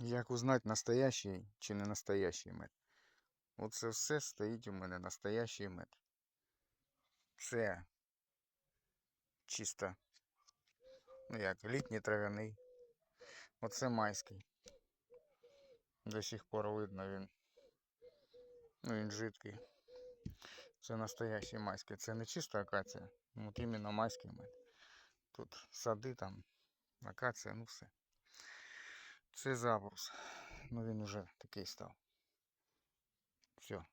Як узнати, настоящий чи не настоящий мед? Оце все стоїть у мене настоящий мед. Це чисто, ну як, літній трав'яний. Оце майський. До сих пор видно він. Ну він жидкий. Це настоящий майський. Це не чиста акація. От іменно майський мед. Тут сади там, акація, ну все. Це забрус. Ну він уже такий став. Все.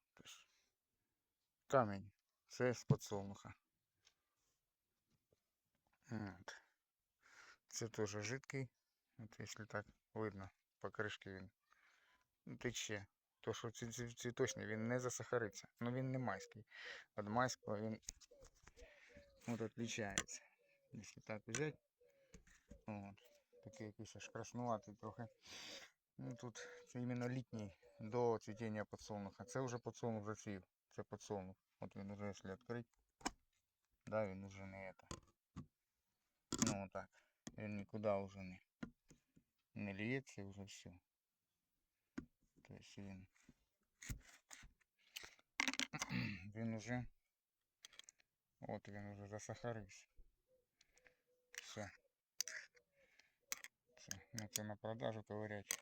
Камінь. Це з подсолнуха. От. Це теж жидкий. От якщо так видно, по кришці він тече. То що цвіточний, він не засахариться. Ну він не майський. Від майського він от відлічається. Якщо так взяти. От. Такий якийсь аж краснуватий трохи. Ну тут це іменно літній до цвітіння подсолнуха. Це вже подсолнух зацвів. Це подсолнух. От він уже, якщо відкрити. Да, він уже не это. Ну так. Він нікуди вже не, не лється, вже все. Тобто він. Він уже. От він уже засахарився. Все. Це, ну на продажу ковырять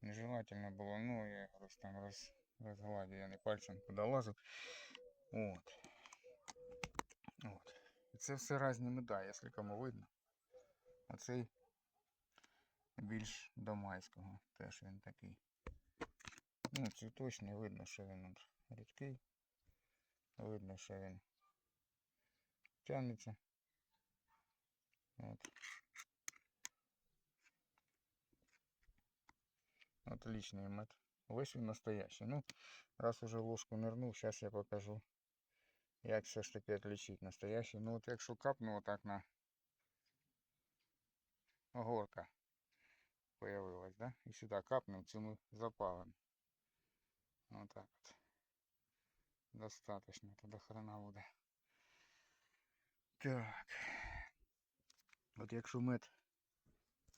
нежелательно було. Ну, я якось там роз, розгладив, я не пальцем лазив. От. От. І це все різні меда, якщо кому видно. Оцей більш до майського. Теж він такий. Ну, цвіточний, видно, що він рідкий. Видно, що він тягнеться. От. Отличный мед. Весь він настоящий. Ну, раз уже ложку нырнув, зараз я покажу, як все ж таки отличить настоящий. Ну, от якщо капну отак на горка появилась, да? І сюди капнув, цю ми запалимо. Отак от. Достаточно, то до хрена буде. Так. От якщо мед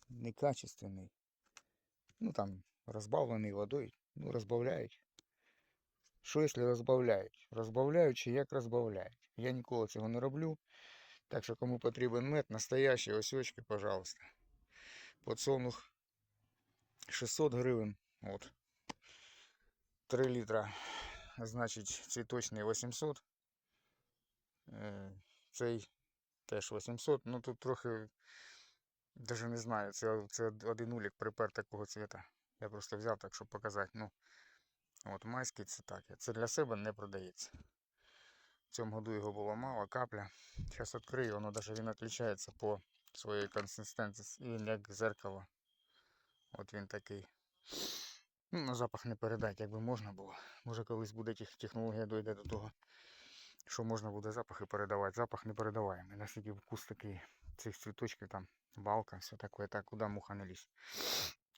некачественний, ну там розбавлений водою, ну розбавляють. Що якщо розбавляють? Розбавляючи, як розбавляють. Я ніколи цього не роблю. Так що кому потрібен мед, настоящий осьочки, пожалуйста. Подсолнух 600 гривень. От. 3 літра. Значить, цвіточний 800. Е, Цей теж 800. Ну тут трохи Даже не знаю, це, це один улік припер такого цвіта. Я просто взяв так, щоб показати. Ну, от майський це так. Це для себе не продається. В цьому году його було мало, капля. Зараз відкрию, воно навіть він відрізняється по своїй консистенції. Він як зеркало. От він такий. Ну, на запах не передати, якби можна було. Може колись буде тех- технологія дойде до того, що можна буде запахи передавати. Запах не передаваємо. Наскільки вкус такий цих цвіточків там, балка, все таке, так, куди муха не лізь.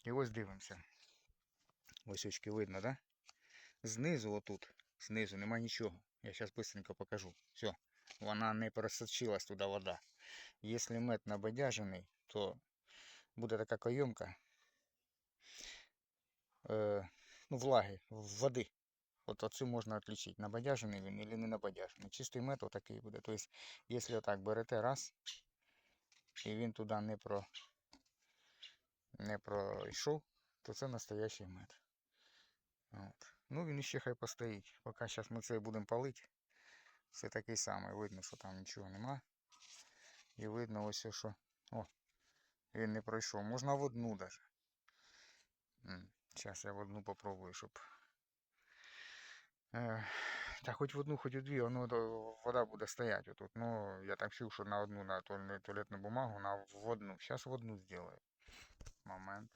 І ось дивимося. Ось очки видно, да? Знизу отут, знизу нема нічого. Я зараз быстренько покажу. Все, вона не просочилась туди вода. Якщо мед набадяжений, то буде така кайомка е, ну, влаги, води. От оцю можна відлічити, набадяжений він или не набадяжений. Чистий мед отакий буде. Тобто, якщо отак берете раз, і він туди не про не пройшов, то це настоящий мед. От. Ну він іще хай постоїть. Поки зараз ми це будемо палити. Все такий самий. Видно, що там нічого нема. І видно ось що. О, він не пройшов. Можна в одну даже. Зараз я в одну попробую, щоб. Та хоч в одну, хоч у дві, воно вода буде стояти отут. Ну, я так чув, що на одну на туалет- туалетну бумагу, на в одну. Зараз в одну сделаю. Момент.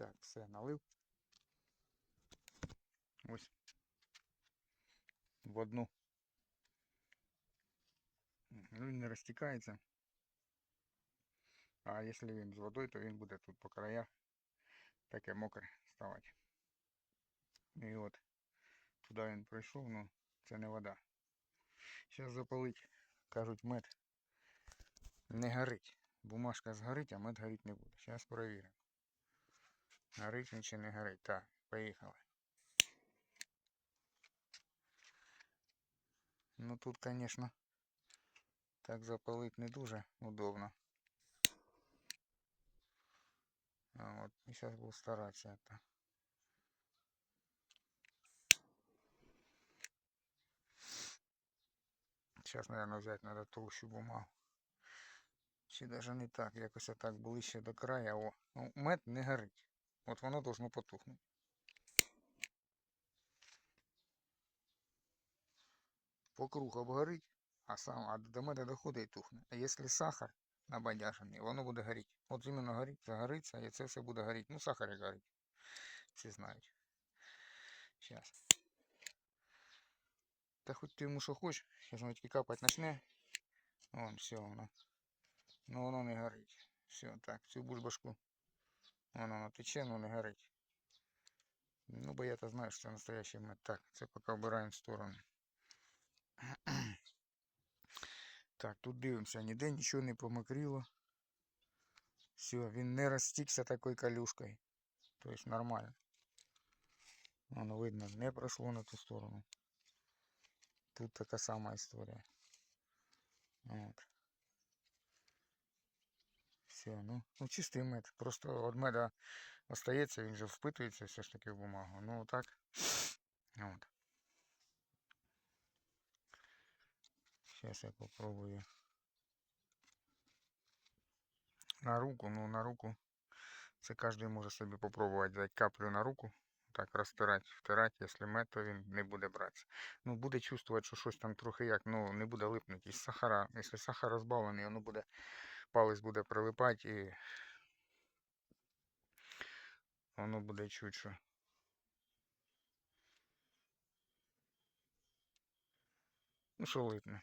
Так, все, налив. Ось. В одну. Ну, не розтікається. А якщо він з водою, то він буде тут по краях таке мокре ставати. І от туди він пройшов, ну це не вода. Зараз запалить, кажуть, мед не горить. Бумажка згорить, а мед горить не буде. Зараз перевіримо. Горить він чи не горить. Так, поїхали. Ну тут, конечно, так запалить не дуже удобно. Вот сейчас буду стараться это. Сейчас, наверное, взять надо толщу бумагу. Чи даже не так, якось так ближче до края. О, ну, мед не горить. От воно должно потухнути. По кругу обгорить, а сам а до меда доходить і тухне. А якщо сахар набадяжений, воно буде горіти. От іменно горить, загориться, і це все буде горіти. Ну, сахар як горить. Всі знають. Сейчас. Та хоч ти йому що хочеш, зараз воно тільки капати почне. Вон, все воно. Ну воно не горить. Все, так, цю бульбашку. Воно воно тече, но не горить. Ну, бо я-то знаю, що це настоящий мед. Так, це поки вбираємо в сторону. Так, тут дивимося, ніде нічого не помокріло. Все, він не розтікся такою калюшкою. Тобто нормально. Воно видно, не пройшло на ту сторону. Тут така сама історія. От. Все, ну, ну чистий мед. Просто від меда остається, він же впитується все ж таки в бумагу. Ну так. От. Сейчас я попробую. На руку, ну на руку. Це кожен може собі попробувати взяти каплю на руку. Так розтирати, втирати, якщо мед, то він не буде братися. Ну, буде чувствувати, що щось там трохи як, ну, не буде липнути. Із сахара, якщо сахар розбавлений, воно буде, палець буде прилипати і воно буде що. Ну, що липне.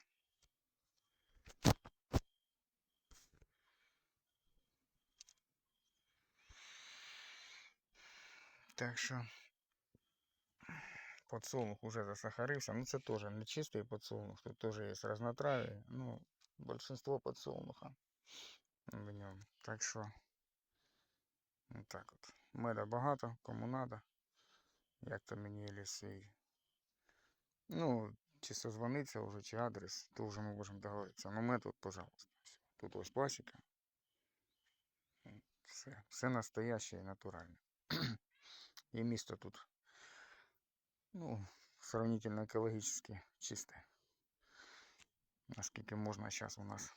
Так що подсолнух уже засахарився. Ну це теж не чистий подсолнух, тут теж є разнотравие. Ну, большинство подсолнуха в ньому. Так що так от. Меда багато, кому надо. Як то мені лісий. Ну, чи созвониться вже, чи адрес, то вже ми можемо договоритися. Ну мед тут, пожалуйста. Тут ось пасіка. Все, все настояще і натуральне. І місто тут, ну, сравнительно екологічно чисте. Наскільки можна зараз у нас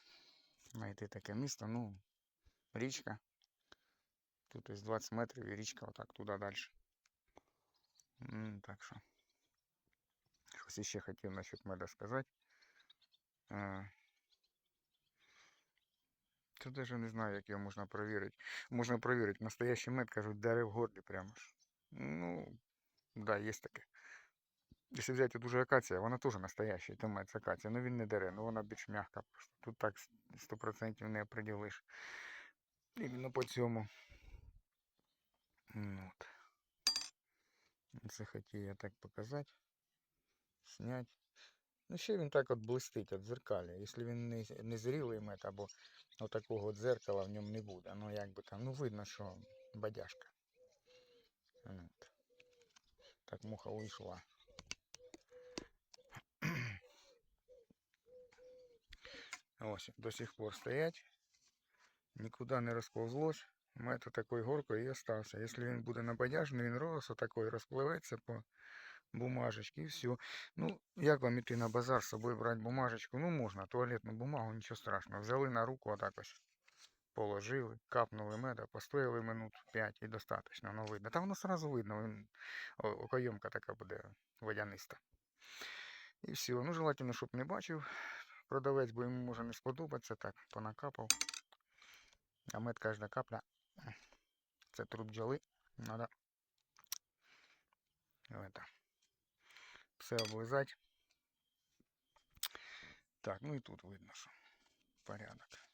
знайти таке місто, ну, річка. Тут ось 20 метрів і річка отак туди далі. М, Так що. Щось ще хотів насчет меда сказати. Е, Тут даже не знаю, як його можна перевірити. Можна перевірити. Настоящий мед, кажуть, дере в горлі прямо ж. Ну, да, є таке. Якщо взяти дуже акація, вона теж настояща, з акація. Ну він не дере, ну вона більш м'яка просто. Тут так 100% не оприділиш. Іменно по цьому. Ну, от. Це хотів я так показати. Снять. Ну ще він так от блистить от дзеркалі. Якщо він не, не зрілий мед або отакого от дзеркала в ньому не буде. Ну як би там, ну видно, що бадяжка. Так муха уйшла. Ось, до сих пор стоять. Нікуди не розповзлось. Мед такою горкою і остався. Якщо він буде набадяжений, він рос отакий розпливеться по бумажечці і все. Ну, як вам іти на базар з собою брати бумажечку? Ну можна, туалетну бумагу, нічого страшного. Взяли на руку отак ось. Положили, капнули меда, постояли минут 5 і достатньо, воно видно. Та воно сразу видно, він, окойомка така буде водяниста. І все. Ну, желательно, щоб не бачив продавець, бо йому може не сподобатися. Так, понакапав. А мед кожна капля. Це труд бджоли. Надо это, все облизати. Так, ну і тут видно, що порядок.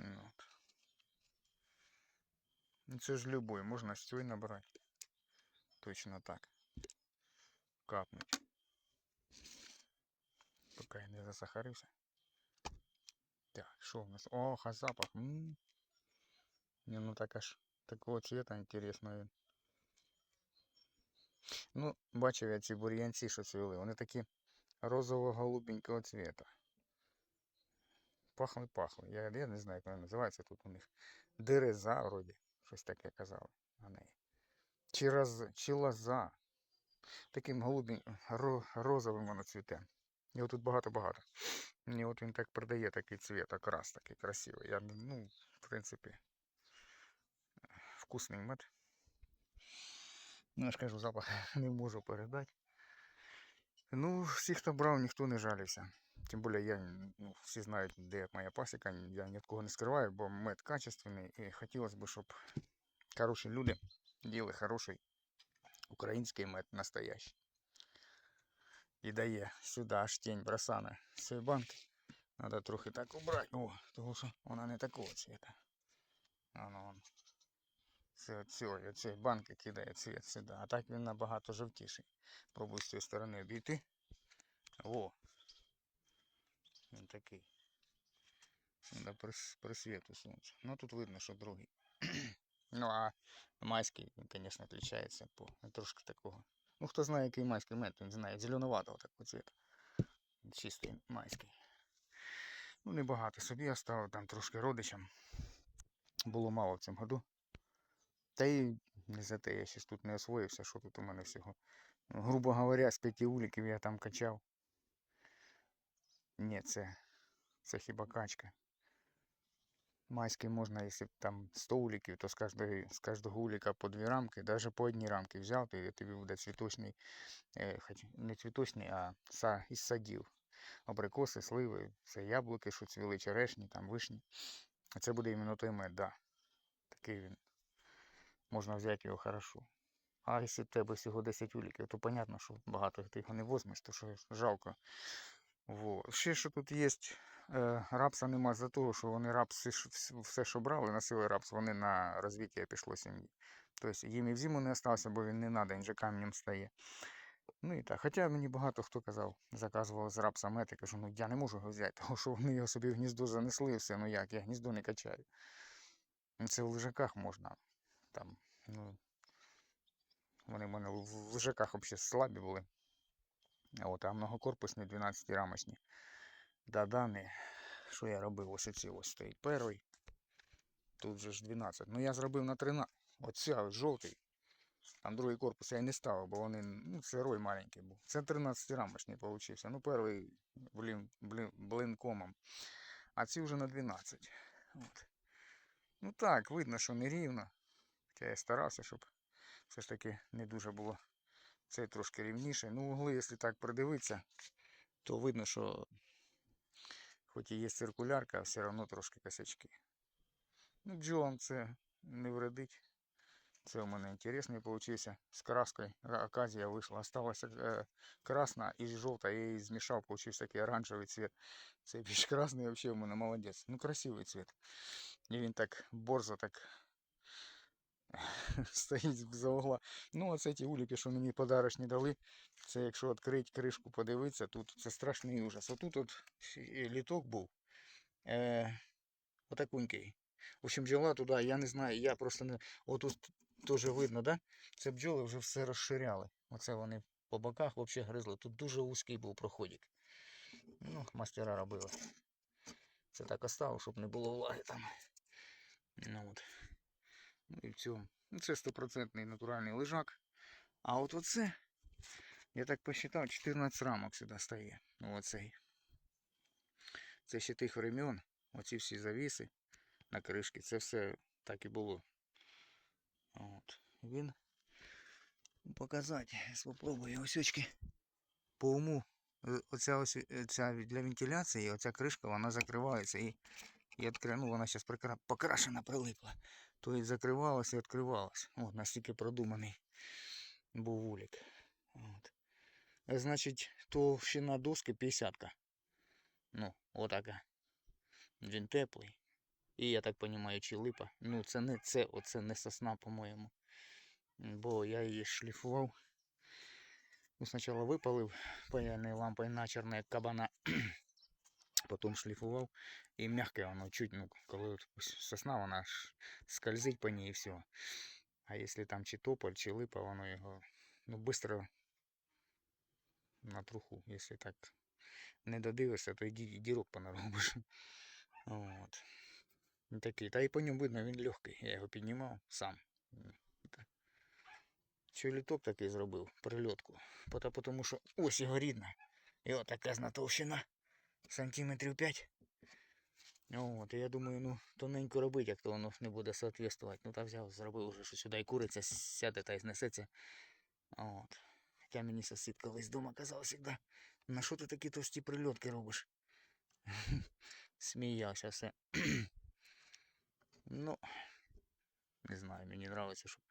Ну, от. Ну, це ж любой, можна з цієї набрати. Точно так. Капнуть. Поки я не засахарився. Так, що в нас? Ох, а запах. М Не, ну так аж такого цвета інтересно він. Ну, бачив я ці бур'янці, що цвіли. Вони такі розово-голубенького цвета. Пахли, пахли. Я, я не знаю, як вони називаються тут у них. Дереза, вроді. Щось таке казали на неї. Чи, роз, чи лоза. Таким голубень, ро, розовим воно цвіте. Його тут багато-багато. Мені от він так продає такий цвіт, окрас такий красивий. Я, ну, в принципі, вкусний мед. Ну, я ж кажу, запах не можу передати. Ну, всі, хто брав, ніхто не жалівся. Тим більше я, ну, всі знають, де моя пасіка, я ні від кого не скриваю, бо мед качественний і хотілося б, щоб хороші люди їли хороший український мед настоящий. І дає сюди аж тінь бросана цієї банки. Треба трохи так убрати. О, тому що вона не такого цвіта. Воно вон. Це оцієї, оцієї банки кидає цвіт сюди. А так він набагато жовтіший. Пробуй з цієї сторони обійти. О! Він такий. При, при сонця. Ну тут видно, що другий. ну а майський, він, звісно, відрізняється по трошки такого. Ну хто знає, який майський мед, він знає зеленуватого такого цвіта. Чистий майський. Ну, небагато собі оставив там трошки родичам. Було мало в цьому году. Та й не за те, я щось тут не освоївся, що тут у мене всього. Грубо говоря, з п'яти уліків я там качав. Ні, це, це хіба качка. Майський можна, якщо там 100 уліків, то з кожного, з кожного уліка по дві рамки, навіть по одній рамки взяв, то і тобі буде цвіточний, е, хоч не цвіточний, а са, із садів. Абрикоси, сливи, це яблуки, що цвіли, черешні, там вишні. А це буде іменно той мед, да. Такий він. Можна взяти його хорошо. А якщо в тебе всього 10 уліків, то понятно, що багато ти його не возьмеш, то що жалко. Во. Ще що тут є, е, рапса нема за того, що вони рапс, все, що- брали, носили рапс, вони на розвиття пішло сім'ї. Тобто їм і в зиму не остався, бо він не треба, він же камнем стає. Ну і так. Хоча мені багато хто казав, заказував з рапса мед, я кажу, ну я не можу його взяти, тому що вони його собі в гніздо занесли все, ну як, я гніздо не качаю. Ну, Це в лежаках можна. Там, ну, вони в мене в лежаках взагалі слабі були. От, а многокорпусні 12 рамочні. Да, дані, що я робив, ось оці ось стоїть перший. Тут же ж 12. Ну я зробив на 13. Оця жовтий. Там другий корпус я не ставив, бо вони, ну, це рой маленький був. Це 13 рамочний получився. Ну, перший блін, блін, блинкомом. А ці вже на 12. От. Ну так, видно, що не рівно. Хоча я старався, щоб все ж таки не дуже було. Цей трошки рівніше. Ну, угли, якщо так придивитися, то видно, що хоч і є циркулярка, а все одно трошки косячки. Ну, бджолам це не вредить. Це у мене інтересний получився. З краскою оказія вийшла. Осталася е, красна і жовта. Я її змішав, получився такий оранжевий цвет. Це більш красний взагалі у мене молодець. Ну, красивий цвет. І він так борзо так стоїть за угла. Ну, оце ті уліки, що мені подарочні дали. Це якщо відкрити кришку, подивитися, тут це страшний ужас. Отут от літок був. Е, отакунький. В общем, бджола туди, я не знаю, я просто не. Отут теж видно, да? Це бджоли вже все розширяли. Оце вони по боках взагалі гризли. Тут дуже вузький був проходик. Ну, мастера робили. Це так оставив, щоб не було влаги там. Ну, от. Ну і в цьому. Ну, це стопроцентний натуральний лежак. А от оце, я так посчитав, 14 рамок сюди стає. Оцей. Це ще тих времен. Оці всі завіси на кришки. Це все так і було. От. Він показати. Спробую ось очки по уму. е, Оця ось е, ця для вентиляції, оця кришка, вона закривається і, і ну, вона зараз покрашена, прилипла. То і закривалась і відкривалась. От настільки продуманий був вулик. От. Е, Значить, товщина доски 50. -ка. Ну, отака. Він теплий. І я так розумію, чи липа. Ну, це не це, оце не сосна, по-моєму. М, Бо я її шліфував. Ну, спочатку випалив паяльною лампою начерно, як кабана. Потім шліфував. І м'яке воно чуть, ну, коли сосна, вона ж скользить по ній і все. А якщо там чи тополь, чи липа, воно його ну, быстро на труху, якщо так не додивишся, то і ді- дірок понаробиш. От. Ну, Такий. Та і по ньому видно, він легкий. Я його піднімав сам. Що літок такий зробив, прильотку. Пота- Тому що ось його рідна. І така зна товщина. Сантиметрів 5. От, я думаю, ну, тоненько робить, як то воно не буде соответствувати. Ну та взяв, зробив уже, що сюди і куриця сяде та й знесеться. От. Хоча мені сусід колись дома казав завжди, на що ти такі товсті прильотки робиш? Сміявся все. ну, не знаю, мені подобається, що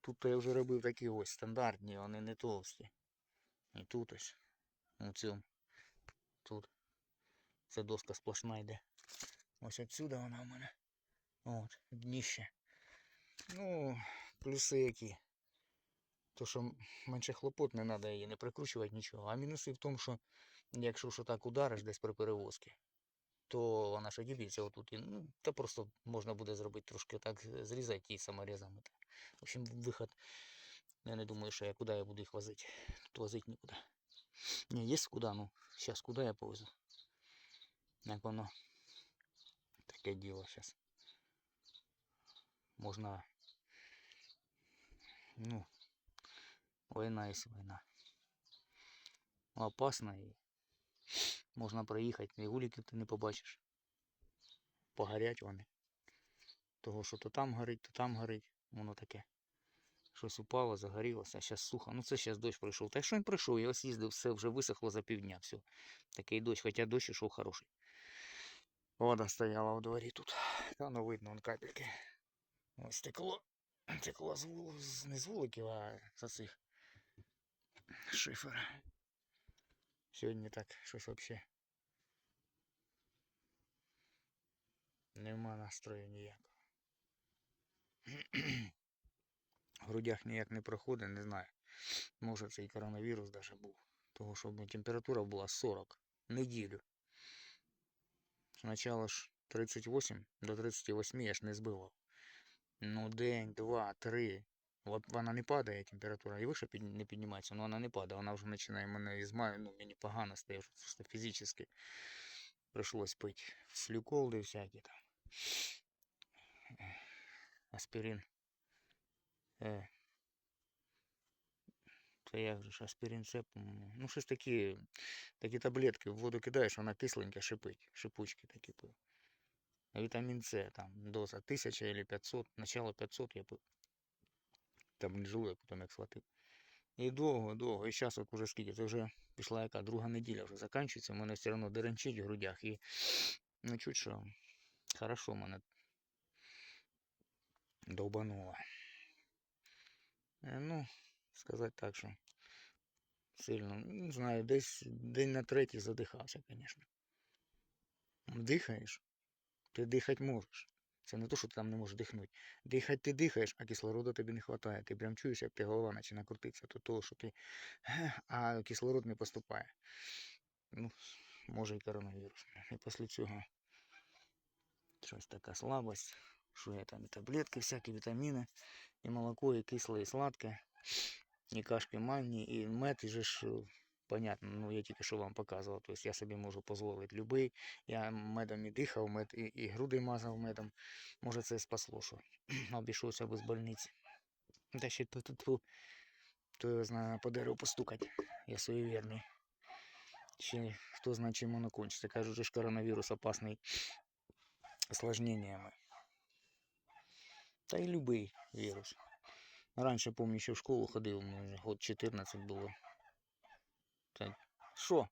тут я вже робив такі ось стандартні, вони не товсті. І тут ось. У цьому. Тут. Це доска сплошна йде. Ось отсюда вона в мене. От, дніще. Ну, плюси які. То, що менше хлопот не треба її не прикручувати нічого. А мінуси в тому, що якщо що так удариш десь при перевозці, то вона ж одіб'ється отут. І, ну, та просто можна буде зробити трошки так зрізати її саморізами. В общем, виход. Я не думаю, що я куди я буду їх возити. Тут возити нікуди. Ні, є куди, ну, зараз куди я повезу. Як воно таке діло зараз. Можна. Ну, війна є війна. Опасна і можна проїхати, і вуликів ти не побачиш. Погорять вони. Того, що то там горить, то там горить. Воно таке. Щось упало, загорілося, зараз сухо. Ну це зараз дощ прийшов. Та що він прийшов? Я ось їздив, все вже висохло за півдня. Все. Такий дощ, хоча дощ ішов хороший. Вода стояла в дворі тут. Та видно, вон капельки. Ось текло. Текло з, вул... не з вуликів, а з цих шифера. Сьогодні так щось взагалі. Нема настрою ніякого. В грудях ніяк не проходить, не знаю. Може це і коронавірус даже був. Того, щоб температура була 40 неділю. Спочатку ж 38 до 38 я ж не збивав. Ну, день, два, три. От вона не падає температура, і вище під, не піднімається, але вона не падає. Вона вже починає мене ізмаю, ну мені погано стає вже просто фізично. Прийшлось пити флюколди всякі там. Аспірин. Е. Це як же ж аспірин. Ну, щось такі, такі таблетки в воду кидаєш, вона кисленька шипить. Шипучки такі пив. Вітамін С там доза 1000 или 500. Начало 500 я пив. Там не желудок, потім як схватив. І довго, довго. І зараз от уже скільки, це вже пішла яка друга неділя вже закінчується, у мене все одно деренчить в грудях. І ну чуть що хорошо мене довбануло. Е, Ну, сказати так, що сильно, не знаю, десь день на третій задихався, звісно. Дихаєш, ти дихати можеш. Це не то, що ти там не можеш дихнути. Дихати ти дихаєш, а кислороду тобі не вистачає. Ти прям чуєш, як ти голова починає крутитися, то того, що ти. А кислород не поступає. Ну, може і коронавірус. І після цього щось така слабость, що я там і таблетки, всякі вітаміни, і молоко, і кисле, і сладке, і кашки манні, і мед, і же ж, е, понятно, ну я тільки що вам показував, тобто я собі можу дозволити любий. Я медом і дихав, мед, і, і груди мазав медом. Може це спасло, що обійшовся без больниці. Та ще тут, тут, то я знаю, по дереву постукати. Я суєвірний. Ще хто знає, чим воно кончиться. Кажуть, що ж коронавірус опасний осложненнями. Та й любий вірус. Раніше, пам'ятаю, ще в школу ходив, мені год 14 було. Так, що?